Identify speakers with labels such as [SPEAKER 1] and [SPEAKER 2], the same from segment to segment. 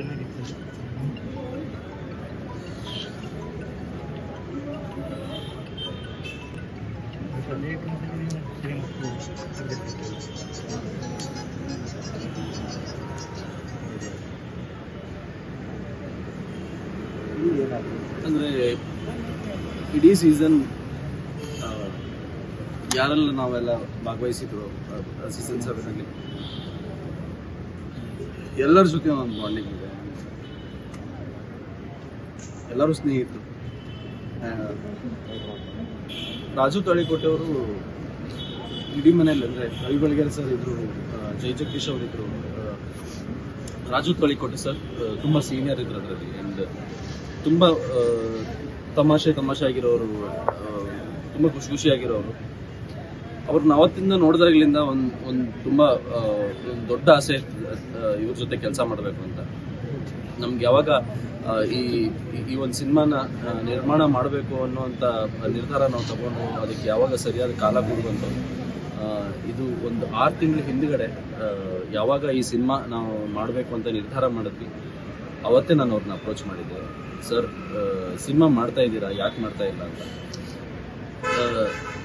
[SPEAKER 1] ಚೆನ್ನಾಗಿತ್ತು
[SPEAKER 2] ಅಂದರೆ ಇಡೀ ಸೀಸನ್ ಯಾರೆಲ್ಲ ನಾವೆಲ್ಲ ಭಾಗವಹಿಸಿದ್ರು ಸೀಸನ್ ಸೆವೆನಲ್ಲಿ ಎಲ್ಲರ ಜೊತೆ ಒಂದು ಬಾಂಡಿಂಗ್ ಇದೆ. ಎಲ್ಲರೂ ಸ್ನೇಹಿತರು. ರಾಜು ತಾಳಿಕೋಟೆಯವರು ಇಡೀ ಮನೆಯಲ್ಲಿ ಅಂದರೆ ರವಿ ಬೆಳಗೆರೆ ಸರ್ ಇದ್ರು ಜೈ ಜಗದೀಶ್ ಅವರಿದ್ರು ರಾಜು ತಾಳಿಕೋಟೆ ಸರ್ ತುಂಬ ಸೀನಿಯರ್ ಇದ್ರು ಅದರಲ್ಲಿ. ಆ್ಯಂಡ್ ತುಂಬ ತಮಾಷೆ ತಮಾಷೆ ಆಗಿರೋರು ತುಂಬ ಖುಷಿ ಖುಷಿಯಾಗಿರೋರು ಅವ್ರನ್ನ ಅವತ್ತಿಂದ ನೋಡಿದಾಗಲಿಂದ ಒಂದು ಒಂದು ತುಂಬ ಒಂದು ದೊಡ್ಡ ಆಸೆ ಇವ್ರ ಜೊತೆ ಕೆಲಸ ಮಾಡಬೇಕು ಅಂತ. ನಮ್ಗೆ ಯಾವಾಗ ಈ, ಈ- ಒಂದು ಸಿನಿಮಾನ ನಿರ್ಮಾಣ ಮಾಡಬೇಕು ಅನ್ನೋಂಥ ನಿರ್ಧಾರ ನಾವು ತಗೊಂಡು ಅದಕ್ಕೆ ಯಾವಾಗ ಸರಿಯಾದ ಕಾಲ ಬಂತು ಇದು ಒಂದು ಆರು ತಿಂಗಳ ಹಿಂದ್ಗಡೆ ಯಾವಾಗ ಈ ಸಿನಿಮಾ ನಾವು ಮಾಡಬೇಕು ಅಂತ ನಿರ್ಧಾರ ಮಾಡಿದ್ವಿ. ಅವತ್ತೇ ನಾನು ಅವ್ರನ್ನ ಅಪ್ರೋಚ್ ಮಾಡಿದ್ದೆ. ಸರ್ ಸಿನಿಮಾ ಮಾಡ್ತಾ ಇದ್ದೀರಾ? ಯಾಕೆ ಮಾಡ್ತಾ ಇಲ್ಲ ಅಂತ?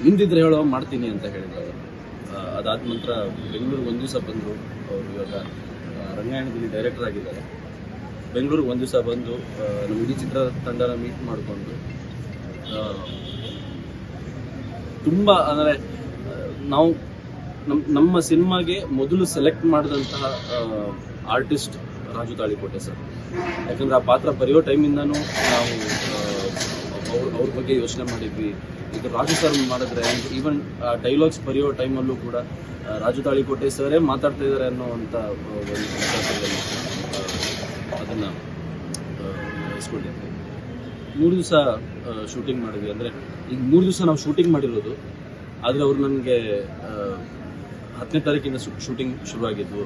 [SPEAKER 2] ಹಿಂದಿದ್ರೆ ಹೇಳೋ ಮಾಡ್ತೀನಿ ಅಂತ ಹೇಳಿದ್ರು ಅವರು. ಅದಾದ ನಂತರ ಬೆಂಗಳೂರಿಗೆ ಒಂದು ದಿವಸ ಬಂದರು. ಅವರು ಇವಾಗ ರಂಗಾಯಣದಲ್ಲಿ ಡೈರೆಕ್ಟರ್ ಆಗಿದ್ದಾರೆ. ಬೆಂಗಳೂರಿಗೆ ಒಂದು ದಿವಸ ಬಂದು ನಮ್ಮ ಇಡೀ ಚಿತ್ರ ತಂಡನ ಮೀಟ್ ಮಾಡಿಕೊಂಡು ತುಂಬ ಅಂದರೆ ನಾವು ನಮ್ಮ ನಮ್ಮ ಸಿನಿಮಾಗೆ ಮೊದಲು ಸೆಲೆಕ್ಟ್ ಮಾಡಿದಂತಹ ಆರ್ಟಿಸ್ಟ್ ರಾಜು ತಾಳಿಕೋಟೆ ಸರ್. ಯಾಕಂದ್ರೆ ಆ ಪಾತ್ರ ಬರೆಯೋ ಟೈಮಿಂದನೂ ನಾವು ಅವ್ರ ಅವ್ರ ಬಗ್ಗೆ ಯೋಚನೆ ಮಾಡಿದ್ವಿ. ಈಗ ರಾಜು ಸರ್ ಮಾಡಿದ್ರೆ ಈವನ್ ಡೈಲಾಗ್ಸ್ ಬರೆಯೋ ಟೈಮಲ್ಲೂ ಕೂಡ ರಾಜು ತಾಳಿಕೋಟೆ ಸರೇ ಮಾತಾಡ್ತಾ ಇದ್ದಾರೆ ಅನ್ನೋವಂಥ ಅಂತ ಒಂದು ಅದನ್ನ ಇಸ್ಕೊಂಡಿದ್ವಿ ಮೂರು ದಿವಸ ಶೂಟಿಂಗ್ ಮಾಡಿದ್ವಿ. ಅಂದರೆ, ಈಗ ಮೂರು ದಿವಸ ನಾವು ಶೂಟಿಂಗ್ ಮಾಡಿರೋದು, ಆದರೆ ಅವರು ನನಗೆ ಹತ್ತನೇ ತಾರೀಕಿಂದ ಶೂಟಿಂಗ್ ಶುರುವಾಗಿದ್ದು.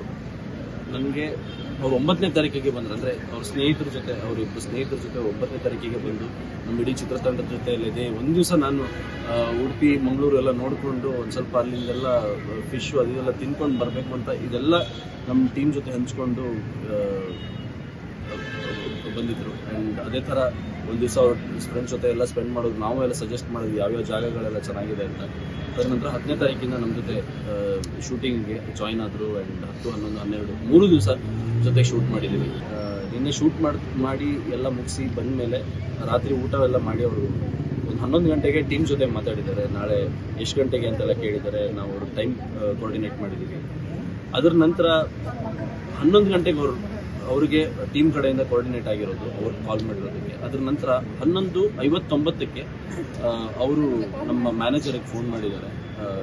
[SPEAKER 2] ನನಗೆ, ಅವ್ರು ಒಂಬತ್ತನೇ ತಾರೀಕಿಗೆ ಬಂದರು. ಅಂದರೆ, ಅವ್ರ ಸ್ನೇಹಿತರ ಜೊತೆ ಅವರಿಬ್ಬರು ಸ್ನೇಹಿತರ ಜೊತೆ ಒಂಬತ್ತನೇ ತಾರೀಕಿಗೆ ಬಂದು, ನಮ್ಮ ಇಡೀ ಚಿತ್ರತಂಡದ ಜೊತೆ ಇದೆ ಒಂದು ದಿವಸ ನಾನು ಉಡುಪಿ, ಮಂಗಳೂರು ಎಲ್ಲ ನೋಡಿಕೊಂಡು, ಒಂದು ಸ್ವಲ್ಪ ಅಲ್ಲಿಂದೆಲ್ಲ ಫಿಶ್ ಅದೆಲ್ಲ ತಿನ್ಕೊಂಡು ಬರಬೇಕು ಅಂತ, ಇದೆಲ್ಲ ನಮ್ಮ ಟೀಮ್ ಜೊತೆ ಹಂಚ್ಕೊಂಡು ಬಂದಿದ್ರು. ಆ್ಯಂಡ್ ಅದೇ ಥರ ಒಂದು ದಿವಸ ಅವ್ರ ಫ್ರೆಂಡ್ಸ್ ಜೊತೆ ಎಲ್ಲ ಸ್ಪೆಂಡ್ ಮಾಡೋದು ನಾವು ಎಲ್ಲ ಸಜೆಸ್ಟ್ ಮಾಡಿದ್ವಿ, ಯಾವ್ಯಾವ ಜಾಗಗಳೆಲ್ಲ ಚೆನ್ನಾಗಿದೆ ಅಂತ. ತದನಂತರ ಹತ್ತನೇ ತಾರೀಕಿಂದ ನಮ್ಮ ಜೊತೆ ಶೂಟಿಂಗ್ಗೆ ಜಾಯ್ನ್ ಆದರು ಆ್ಯಂಡ್ ಹತ್ತು, ಹನ್ನೊಂದು, ಹನ್ನೆರಡು, ಮೂರು ದಿವಸ ಜೊತೆ ಶೂಟ್ ಮಾಡಿದ್ದೀವಿ ನಿನ್ನೆ ಶೂಟ್ ಮಾಡಿ ಮಾಡಿ ಎಲ್ಲ ಮುಗಿಸಿ ಬಂದ ಮೇಲೆ ರಾತ್ರಿ ಊಟವೆಲ್ಲ ಮಾಡಿ ಅವರು ಒಂದು ಹನ್ನೊಂದು ಗಂಟೆಗೆ ಟೀಮ್ ಜೊತೆ ಮಾತಾಡಿದ್ದಾರೆ. ನಾಳೆ ಎಷ್ಟು ಗಂಟೆಗೆ ಅಂತೆಲ್ಲ ಕೇಳಿದ್ದಾರೆ. ನಾವು ಅವ್ರ ಟೈಮ್ ಕೋಆರ್ಡಿನೇಟ್ ಮಾಡಿದ್ದೀವಿ ಅದರ ನಂತರ ಹನ್ನೊಂದು ಗಂಟೆಗೆ ಅವರು ಅವರಿಗೆ ಟೀಮ್ ಕಡೆಯಿಂದ ಕೋಆರ್ಡಿನೇಟ್ ಆಗಿರೋದು, ಅವ್ರು ಕಾಲ್ ಮಾಡಿರೋದಕ್ಕೆ. ಅದರ ನಂತರ ಹನ್ನೊಂದು ಐವತ್ತೊಂಬತ್ತಕ್ಕೆ ಅವರು ನಮ್ಮ ಮ್ಯಾನೇಜರಿಗೆ ಫೋನ್ ಮಾಡಿದ್ದಾರೆ.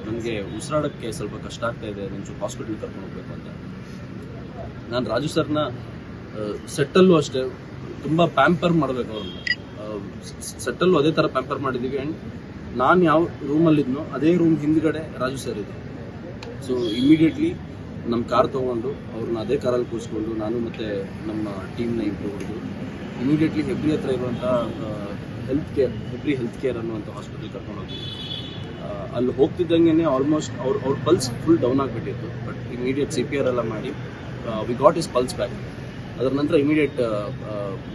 [SPEAKER 2] ನನಗೆ ಉಸಿರಾಡೋಕ್ಕೆ ಸ್ವಲ್ಪ ಕಷ್ಟ ಆಗ್ತಾ ಇದೆ ನಂಚು ಹಾಸ್ಪಿಟ್ಲಿಗೆ ಕರ್ಕೊಂಡು ಹೋಗ್ಬೇಕು ಅಂತ. ನಾನು ರಾಜು ಸರ್ನ ಸೆಟ್ಟಲ್ಲೂ ಅಷ್ಟೇ, ತುಂಬ ಪ್ಯಾಂಪರ್ ಮಾಡಬೇಕು ಅವ್ರನ್ನ. ಸೆಟ್ಟಲ್ಲೂ ಅದೇ ಥರ ಪ್ಯಾಂಪರ್ ಮಾಡಿದ್ದೀವಿ ಆ್ಯಂಡ್ ನಾನು ಯಾವ ರೂಮಲ್ಲಿದ್ನೋ ಅದೇ ರೂಮ್ ಹಿಂದ್ಗಡೆ ರಾಜು ಸರ್ ಇದೆ ಸೊ ಇಮಿಡಿಯೇಟ್ಲಿ ನಮ್ಮ ಕಾರ್ ತೊಗೊಂಡು, ಅವ್ರನ್ನ ಅದೇ ಕಾರಲ್ಲಿ ಕೂರಿಸ್ಕೊಂಡು ನಾನು ಮತ್ತು ನಮ್ಮ ಟೀಮ್ನ ಇಬ್ಬರು ಹೊಡೆದು ಇಮಿಡಿಯೇಟ್ಲಿ ಹೆಬ್ರಿ ಹತ್ರ ಇರುವಂಥ health care Hebri health care ಅನ್ನುವಂಥ ಹಾಸ್ಪಿಟಲ್ ಕರ್ಕೊಂಡು ಹೋದ್ವಿ. ಅಲ್ಲಿ ಹೋಗ್ತಿದ್ದಂಗೆ ಆಲ್ಮೋಸ್ಟ್ ಅವ್ರ ಅವ್ರ ಪಲ್ಸ್ ಫುಲ್ ಡೌನ್ ಆಗಿಬಿಟ್ಟಿತ್ತು but immediate C P R ಎಲ್ಲ ಮಾಡಿ we got his pulse back ಅದರ ನಂತರ ಇಮಿಡಿಯೇಟ್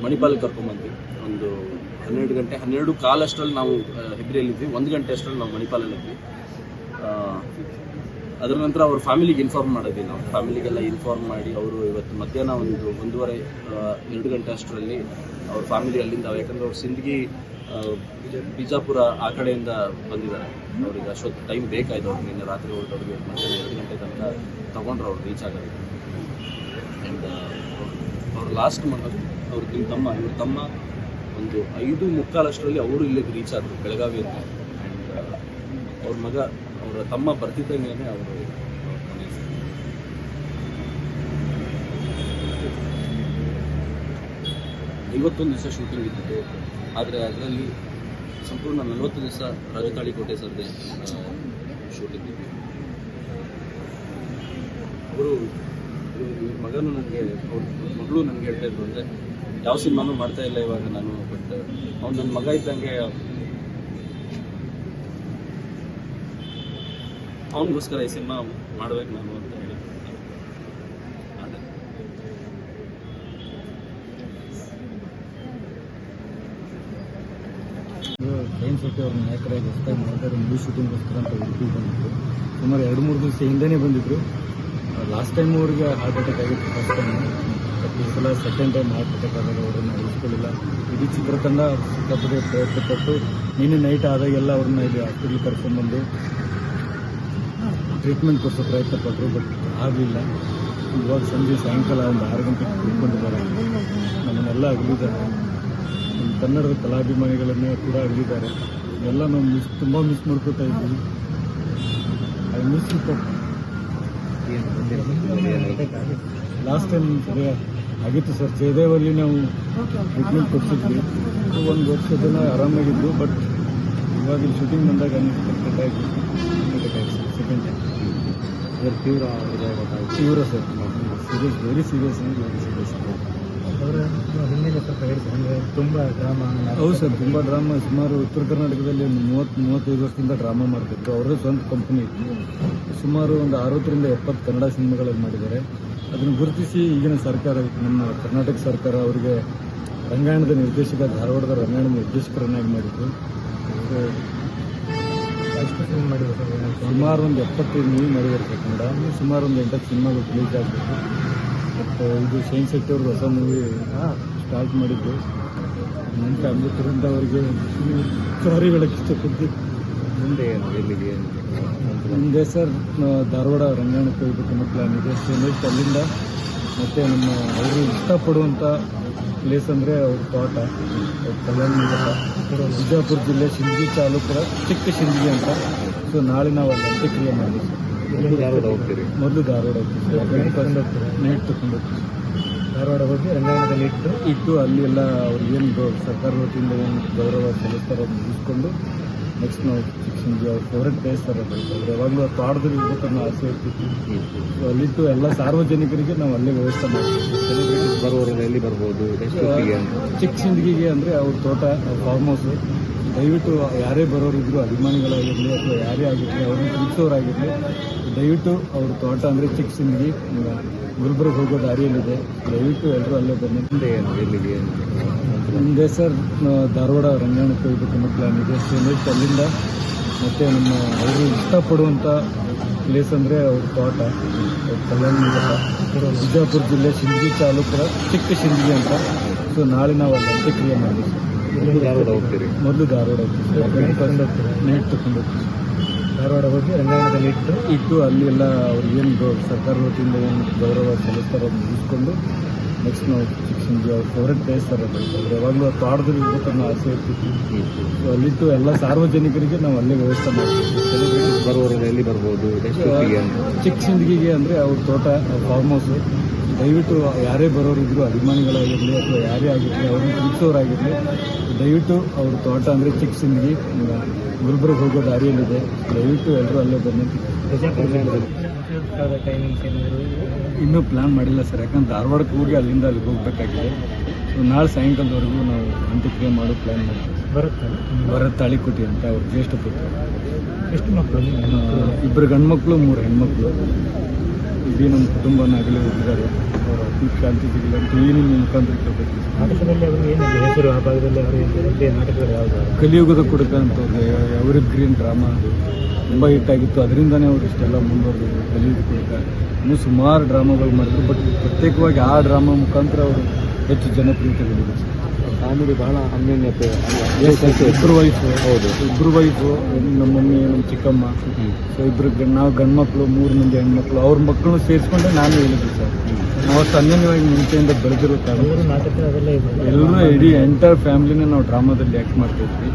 [SPEAKER 2] ಮಣಿಪಾಲ್ ಕರ್ಕೊಂಬಂದ್ವಿ ಒಂದು ಹನ್ನೆರಡು ಗಂಟೆ, ಹನ್ನೆರಡು ಕಾಲಷ್ಟರಲ್ಲಿ ನಾವು ಹೆಬ್ರಿಯಲ್ಲಿದ್ವಿ ಒಂದು ಗಂಟೆ ಅಷ್ಟರಲ್ಲಿ ನಾವು ಮಣಿಪಾಲಲ್ಲಿದ್ವಿ ಅದರ ನಂತರ ಅವ್ರ ಫ್ಯಾಮಿಲಿಗೆ ಇನ್ಫಾರ್ಮ್ ಮಾಡಿದ್ವಿ ನಾವು. ಫ್ಯಾಮಿಲಿಗೆಲ್ಲ ಇನ್ಫಾರ್ಮ್ ಮಾಡಿ ಅವರು ಇವತ್ತು ಮಧ್ಯಾಹ್ನ ಒಂದು ಒಂದೂವರೆ ಎರಡು ಗಂಟೆ ಅಷ್ಟರಲ್ಲಿ ಅವ್ರ ಫ್ಯಾಮಿಲಿ ಅಲ್ಲಿಂದ, ಯಾಕಂದ್ರೆ ಅವ್ರು ಸಿಂದಗಿ ಬಿಜಾಪುರ ಆ ಕಡೆಯಿಂದ ಬಂದಿದ್ದಾರೆ. ಅವ್ರಿಗೆ ಅಷ್ಟೊತ್ತು ಟೈಮ್ ಬೇಕಾಯ್ತು ಅವ್ರಿಗೆ. ನಿನ್ನೆ ರಾತ್ರಿ ಹೊರಟವ್ರಿಗೆ ಮಧ್ಯಾಹ್ನ ಎರಡು ಗಂಟೆ ತನಕ ತೊಗೊಂಡ್ರು ಅವ್ರು ರೀಚ್ ಆಗೋದು ಆ್ಯಂಡ್ ಅವ್ರು ಲಾಸ್ಟ್ ಮಾಡೋದು ಅವ್ರ ನಿಮ್ಮ ತಮ್ಮ, ಇವ್ರ ತಮ್ಮ ಒಂದು ಐದು ಮುಕ್ಕಾಲಷ್ಟರಲ್ಲಿ ಅವರು ಇಲ್ಲಿಗೆ ರೀಚ್ ಆದರು ಬೆಳಗಾವಿಯಿಂದ. ಆ್ಯಂಡ್ ಅವ್ರ ಮಗ ಅವರ ತಮ್ಮ ಬರ್ತಿದ್ದಂಗೆ ಅವರು ಐವತ್ತೊಂದು ದಿವಸ ಶೂಟಿಂಗ್ ಇದ್ದಿತ್ತು ಆದರೆ ಅದರಲ್ಲಿ ಸಂಪೂರ್ಣ ನಲವತ್ತು ದಿವಸ ರಾಜತಾಳಿ ಕೋಟೆ ಸರ್ದೆ ಶೂಟಿಂಗ್ ಇತ್ತು. ಅವರು, ಇವ್ರ ಮಗನು ನನಗೆ, ಅವ್ರ ಮಗಳು ನನಗೆ ಹೇಳ್ತಾ ಇದ್ರು ಅಂದರೆ, ಯಾವ ಸಿನಿಮಾನೂ ಮಾಡ್ತಾ ಇಲ್ಲ ಇವಾಗ ನಾನು ಬಟ್ ಅವ್ನು ನನ್ನ ಮಗ ಇದ್ದಂಗೆ ಅವನಿಗೋಸ್ಕರ ಈ ಸಿನಿಮಾ ಮಾಡ್ಬೇಕು ನಾನು ಅಂತ ಹೇಳಿ.
[SPEAKER 1] ಶೂಟಿಂಗ್ಗೋಸ್ಕರ ಅಂತ ಸುಮಾರು ಎರಡು, ಮೂರು ದಿವಸ ಹಿಂದೆ ಬಂದಿದ್ರು. ಲಾಸ್ಟ್ ಟೈಮ್ ಅವ್ರಿಗೆ ಹಾರ್ಟ್ ಅಟ್ಯಾಕ್ ಆಗಿತ್ತು ಫಸ್ಟ್ ಟೈಮ್ ಬಟ್ ಈ ಸಲ ಸೆಕೆಂಡ್ ಟೈಮ್ ಹಾರ್ಟ್ ಅಟ್ಯಾಕ್ ಆದಾಗ ಅವ್ರನ್ನ ಉಳಿಸ್ಕೊಳ್ಳಿಲ್ಲ. ಇಡೀ ಚಿತ್ರತಂಡ ಸಿಕ್ಕಾಪಟ್ಟೆ ಪ್ರಯತ್ನಪಟ್ಟು ನಿನ್ನೆ ನೈಟ್ ಆದಾಗೆಲ್ಲ ಅವ್ರನ್ನ ಇಲ್ಲಿ ಹಾಸ್ಪಿಟ್ಲಿಗೆ ಕರ್ಕೊಂಡ್ಬಂದು ಟ್ರೀಟ್ಮೆಂಟ್ ಕೊಡಿಸೋ ಪ್ರಯತ್ನ ಪಟ್ಟರು ಬಟ್ ಆಗಲಿಲ್ಲ. ಇವಾಗ ಸಂಜೆ ಸಾಯಂಕಾಲ ಒಂದು ಆರು ಗಂಟೆಗೆ ತಿಳ್ಕೊಂಡಿದ್ದಾರೆ. ನಮ್ಮನ್ನೆಲ್ಲ ಅಗಲಿದ್ದಾರೆ. ನಮ್ಮ ಕನ್ನಡದ ಕಲಾಭಿಮಾನಿಗಳನ್ನೇ ಕೂಡ ಅಗಲಿದ್ದಾರೆ. ಎಲ್ಲ ನಾವು ಮಿಸ್ ತುಂಬ ಮಿಸ್ ಮಾಡ್ಕೊತಾ ಇದ್ದೀವಿ. ಐ ಮಿಸ್ ಲಾಸ್ಟ್ ಟೈಮ್ ಆಗಿತ್ತು ಸರ್. ಜಯದೇವಲ್ಲಿ ನಾವು ಟ್ರೀಟ್ಮೆಂಟ್ ಕೊಡ್ಸಿದ್ವಿ. ಒಂದು ವರ್ಷ ಜನ ಆರಾಮಾಗಿದ್ದು ಬಟ್ ಇವಾಗ ಶೂಟಿಂಗ್ ಬಂದಾಗ ಅನ್ಎಕ್ಸ್ಪೆಕ್ಟೆಡ್ ಆಗಿ ಸೆಕೆಂಡ್ ಟೈಮ್ ತೀವ್ರ ತೀವ್ರ sir serious very serious very serious
[SPEAKER 3] ಅಂದರೆ ತುಂಬ ಡ್ರಾಮಾ
[SPEAKER 1] ಹೌದು ಸರ್ ತುಂಬ ಡ್ರಾಮಾ ಸುಮಾರು ಉತ್ತರ ಕರ್ನಾಟಕದಲ್ಲಿ ಒಂದು ಮೂವತ್ತು ಮೂವತ್ತೈದು ವರ್ಷದಿಂದ ಡ್ರಾಮಾ ಮಾಡ್ತಿದ್ರು. ಅವರ ಸ್ವಂತ ಕಂಪನಿ ಇತ್ತು ಸುಮಾರು ಒಂದು ಅರವತ್ತರಿಂದ ಎಪ್ಪತ್ತು ಕನ್ನಡ ಸಿನಿಮಾಗಳಲ್ಲಿ ಮಾಡಿದ್ದಾರೆ. ಅದನ್ನು ಗುರುತಿಸಿ ಈಗಿನ ಸರ್ಕಾರ ನಮ್ಮ ಕರ್ನಾಟಕ ಸರ್ಕಾರ ಅವರಿಗೆ ರಂಗಾಯಣದ ನಿರ್ದೇಶಕ ಧಾರವಾಡದ ರಂಗಾಯಣದ ನಿರ್ದೇಶಕರನ್ನಾಗಿ ಮಾಡಿದ್ರು.
[SPEAKER 3] ಎಷ್ಟು ಸಿನಿಮಾ
[SPEAKER 1] ಸುಮಾರು ಒಂದು ಎಪ್ಪತ್ತೈದು ಮೂವಿ ಮಾಡಿದ್ದಾರೆ ಮೇಡಮ್. ಸುಮಾರು ಒಂದು ಎಂಟತ್ತು ಸಿನಿಮಾಗಳು ರಿಲೀಸ್ ಆಗಬೇಕು. ಮತ್ತು ಇದು ಶೈನ್ ಶೆಟ್ಟಿ ಅವ್ರದ್ದು ಹೊಸ ಮೂವಿ ಸ್ಟಾರ್ಟ್ ಮಾಡಿದ್ದು. ನನ್ನ ಫ್ಯಾಮಿಲಿ ಕಡೆಯಿಂದ ಅವರಿಗೆ ಸಾರಿ ಹೇಳಕ್ಕೆ ಇಷ್ಟಪಡ್ತೀನಿ
[SPEAKER 3] ಮುಂದೆ ಎಲ್ಲಿಗೆ
[SPEAKER 1] ಮುಂದೆ ಸರ್ ಧಾರವಾಡ ರಂಗಾಯಣಕ್ಕೆ ಹೋಗ್ಬೇಕನ್ನೋ ಪ್ಲ್ಯಾನ್ ಇದೆ. ಸೊ ಅಲ್ಲಿಂದ ಮತ್ತು ನಮ್ಮ ಅವರು ಇಷ್ಟಪಡುವಂಥ ಪ್ಲೇಸ್ ಅಂದರೆ ಅವ್ರ ತೋಟ ಕಲ್ಯಾಣ ಬಿಜಾಪುರ ಜಿಲ್ಲೆ ಸಿಂಧಗಿ ತಾಲೂಕರ ಚಿಕ್ಕ ಸಿಂಧಗಿ ಅಂತ. ಸೊ ನಾಳೆ ನಾವು ಅಲ್ಲಿ ಅಂತ್ಯಕ್ರಿಯೆ ಮಾಡಿ
[SPEAKER 3] ಎಲ್ಲಿ ಧಾರವಾಡ
[SPEAKER 1] ಮೊದಲು ಧಾರವಾಡ ಹೋಗ್ತೀವಿ. ನೈಟ್ ತಗೊಂಡು ಹೋಗ್ತೀವಿ.
[SPEAKER 3] ಧಾರವಾಡ ಹೋಗಿ ರಂಗಾಯಣದಲ್ಲಿ ಇಟ್ಟು?
[SPEAKER 1] ಇಟ್ಟು ಅಲ್ಲಿ ಎಲ್ಲ ಅವ್ರಿಗೆ ಏನು ಸರ್ಕಾರ ವತಿಯಿಂದ ಏನು ಗೌರವ ಸಲ್ಲಿಸ್ತಾರೋ ಮುಗಿಸ್ಕೊಂಡು ನೆಕ್ಸ್ಟ್ ನಾವು ಶಿಕ್ಷಣಗೆ ಅವ್ರ ಫೇವ್ರೆಟ್ ಪ್ಲೇಸ್ ಅದು ಅವ್ರು ಯಾವಾಗಲೂ ಆ ಇರ್ಬೇಕು ಇರ್ಬೇಕನ್ನೋ ಆಸೆ ಇರ್ತಿತ್ತು. ಸೊ ಅಲ್ಲಿಟ್ಟು ಎಲ್ಲ ಸಾರ್ವಜನಿಕರಿಗೆ ನಾವು ಅಲ್ಲೇ ವ್ಯವಸ್ಥೆ ಮಾಡ್ತೀವಿ.
[SPEAKER 3] ಎಲ್ಲಿ ಬರ್ಬೋದು?
[SPEAKER 1] ಚಿಕ್ಕ ಸಿಂದಗಿಗೆ ಅಂದರೆ ಅವ್ರ ತೋಟ ಫಾರ್ಮ್ ಹೌಸು ದಯವಿಟ್ಟು ಯಾರೇ ಬರೋರಿದ್ರು ಅಭಿಮಾನಿಗಳಾಗಿರಲಿ ಅಥವಾ ಯಾರೇ ಆಗಿರಲಿ ಅವ್ರನ್ನ ತಿಳಿಸೋರಾಗಿರಲಿ ದಯವಿಟ್ಟು ಅವ್ರ ತೋಟ ಅಂದರೆ ಚಿಕ್ಕ ಸಿಂದಗಿ ಗುಲ್ಬರ್ಗ್ ಹೋಗೋ ದಾರಿಯಲ್ಲಿದೆ. ದಯವಿಟ್ಟು ಎಲ್ಲರೂ ಅಲ್ಲೇ ಬನ್ನಿ.
[SPEAKER 3] ಎಲ್ಲಿಗೆ
[SPEAKER 1] ಮುಂದೆ ಸರ್ ಧಾರವಾಡ ರಂಗಾಯಣಕ್ಕೆ ಹೋಗ್ಬೇಕನ್ನೋ ಪ್ಲ್ಯಾನ್ ಇದೆ. ಸೊ ನೆಕ್ಸ್ಟ್ ಅಲ್ಲಿಂದ ಮತ್ತು ನಮ್ಮ ಅವರು ಇಷ್ಟಪಡುವಂಥ ಪ್ಲೇಸ್ ಅಂದರೆ ಅವ್ರ ತೋಟ ಕಲ್ಯಾಣ ಬಿಜಾಪುರ ಜಿಲ್ಲೆ ಶಿಂದಗಿ ತಾಲೂಕು ಚಿಕ್ಕ ಸಿಂಧಗಿ ಅಂತ. ಸೊ ನಾಳೆ ನಾವು ಅಲ್ಲಿ ಅಂತ್ಯಕ್ರಿಯೆ ಮಾಡಿ
[SPEAKER 3] ಎಲ್ಲಿ ಧಾರವಾಡ ಹೋಗ್ತೀರಿ?
[SPEAKER 1] ಮೊದಲು ಧಾರವಾಡ ಹೋಗ್ತೀವಿ. ನೈಟ್ ತಗೊಂಡು ಹೋಗ್ತೀವಿ.
[SPEAKER 3] ಧಾರವಾಡ ಹೋಗಿ ರಂಗಾಯಣದಲ್ಲಿ ಇಟ್ಟು?
[SPEAKER 1] ಇಟ್ಟು ಅಲ್ಲಿ ಎಲ್ಲ ಅವ್ರಿಗೆ ಏನು ಸರ್ಕಾರ ವತಿಯಿಂದ ಏನು ಗೌರವ ಸಲ್ಲಿಸ್ತಾರೋ ಮುಗಿಸ್ಕೊಂಡು ನೆಕ್ಸ್ಟ್ ನಾವು ಶಿಕ್ಷಣಗೆ ಅವ್ರ ಫೇವ್ರೆಟ್ ಪ್ಲೇಸ್ ಸರ್ ಅದು ಅವ್ರು ಯಾವಾಗಲೂ ತೋಟದಲ್ಲಿ ತೋಟದಲ್ಲಿ ಇರ್ಬೇಕನ್ನೋ ಆಸೆ ಇರ್ತಿತ್ತು ಸೊ ಅಲ್ಲಿಟ್ಟು ಎಲ್ಲ ಸಾರ್ವಜನಿಕರಿಗೆ ನಾವು ಅಲ್ಲೇ ವ್ಯವಸ್ಥೆ ಮಾಡ್ತೀವಿ. ಸೆಲೆಬ್ರಿಟಿ
[SPEAKER 3] ಬರುವವರೆಲ್ಲ ಎಲ್ಲಿ ಬರ್ಬೋದು?
[SPEAKER 1] ಚಿಕ್ಕ ಸಿಂದಗಿಗೆ ಅಂದರೆ ಅವ್ರ ತೋಟ ಫಾರ್ಮ್ ಹೌಸು ದಯವಿಟ್ಟು ಯಾರೇ ಬರೋರಿದ್ರು ಅಭಿಮಾನಿಗಳಾಗಿರಲಿ ಅಥವಾ ಯಾರೇ ಆಗಿರಲಿ ಅವ್ರನ್ನ ತಿಳಿಸೋರಾಗಿರಲಿ ದಯವಿಟ್ಟು ಅವ್ರ ತೋಟ ಅಂದರೆ ಚಿಕ್ಕ ಸಿಂದಗಿ ಗುಲ್ಬರ್ಗ್ ಹೋಗೋ ದಾರಿಯಲ್ಲಿದೆ. ದಯವಿಟ್ಟು ಎಲ್ಲರೂ ಅಲ್ಲೇ ಬನ್ನಿ.
[SPEAKER 3] ಟೈಮಿಂಗ್ಸ್ ಏನಾದರೂ?
[SPEAKER 1] ಇನ್ನೂ ಪ್ಲ್ಯಾನ್ ಮಾಡಿಲ್ಲ ಸರ್ ಯಾಕಂದ್ರೆ ಧಾರವಾಡಕ್ಕೆ ಹೋಗಿ ಅಲ್ಲಿಂದ ಅಲ್ಲಿಗೆ ಹೋಗ್ಬೇಕಾಗಿದೆ. ಸೊ ನಾಳೆ ಸಾಯಂಕಾಲದವರೆಗೂ ನಾವು ಅಂತ್ಯಕ್ರಿಯೆ ಮಾಡೋ ಪ್ಲ್ಯಾನ್ ಮಾಡ್ತೀವಿ.
[SPEAKER 3] ಬರುತ್ತೆ?
[SPEAKER 1] ಭರತ್ ತಾಳಿಕೋಟಿ ಅಂತ ಅವ್ರ ಜ್ಯೇಷ್ಠ ಪುತ್ರ.
[SPEAKER 3] ಎಷ್ಟು ಮಕ್ಕಳು?
[SPEAKER 1] ಇಬ್ಬರು ಗಂಡ್ಮಕ್ಳು ಮೂರು ಹೆಣ್ಮಕ್ಳು. ಇಡೀ ನಮ್ಮ ಕುಟುಂಬನ ಆಗಲೇ ಹೋಗಿದ್ದಾರೆ. ಅವರ ಶಾಂತಿ ಸಿಗಲಿ ಅಂತ ಏನು ಮುಖಾಂತರ ಕೇಳಬೇಕು.
[SPEAKER 3] ನಾಟಕದಲ್ಲಿ ಅವರು ಏನಿದೆ? ಹೆಸರು ಆ ಭಾಗದಲ್ಲಿ ಅವರು ನಾಟಕಗಳು ಯಾವುದು?
[SPEAKER 1] ಕಲಿಯುಗದ ಕುಡುಕ ಅಂತ ಎವರಿ ಗ್ರೀನ್ ಡ್ರಾಮಾ ಅದು ತುಂಬ ಹಿಟ್ಟಾಗಿತ್ತು. ಅದರಿಂದನೇ ಅವರು ಇಷ್ಟೆಲ್ಲ ಮುಂದುವರೆದಿದ್ರು ಕಲಿಯೋದು ಕೂಡ ಇನ್ನೂ ಸುಮಾರು ಡ್ರಾಮಾಗಳು ಮಾಡಿದ್ರು. ಬಟ್ ಪ್ರತ್ಯೇಕವಾಗಿ ಆ ಡ್ರಾಮಾ ಮುಖಾಂತರ ಅವರು ಹೆಚ್ಚು ಜನಪ್ರಿಯತೆ ಗಳಿದ್ರು
[SPEAKER 3] ಕಾಮಿಡಿ ಬಹಳ ಅನ್ಯೋನ್ಯತೆ
[SPEAKER 1] ಇಬ್ಬರು ವೈಫು.
[SPEAKER 3] ಹೌದು.
[SPEAKER 1] ಇಬ್ಬರು ವೈಫು ನಮ್ಮ ಮಮ್ಮಿ ನಮ್ಮ ಚಿಕ್ಕಮ್ಮ. ಸೊ ಇಬ್ಬರು ಗಂಡ್ ನಾವು ಗಂಡು ಮಕ್ಕಳು ಮೂರು ಮಂದಿ ಹೆಣ್ಮಕ್ಳು. ಅವ್ರ ಮಕ್ಕಳು ಸೇರಿಸ್ಕೊಂಡೆ ನಾನು ಹೇಳಿದ್ದೆ ಸರ್. ನಾವು ಅಷ್ಟು ಅನ್ಯೋನ್ಯವಾಗಿ ಮುಂಚೆಯಿಂದ ಬೆಳೆದಿರೋ ಕಾರಣ
[SPEAKER 3] ನಾಟಕ ಅದೆಲ್ಲ ಇದೆ
[SPEAKER 1] ಎಲ್ಲರೂ ಇಡೀ ಎಂಟೈರ್ ಫ್ಯಾಮಿಲಿನೇ ನಾವು ಡ್ರಾಮಾದಲ್ಲಿ ಆ್ಯಕ್ಟ್ ಮಾಡ್ತಾ ಇದ್ವಿ.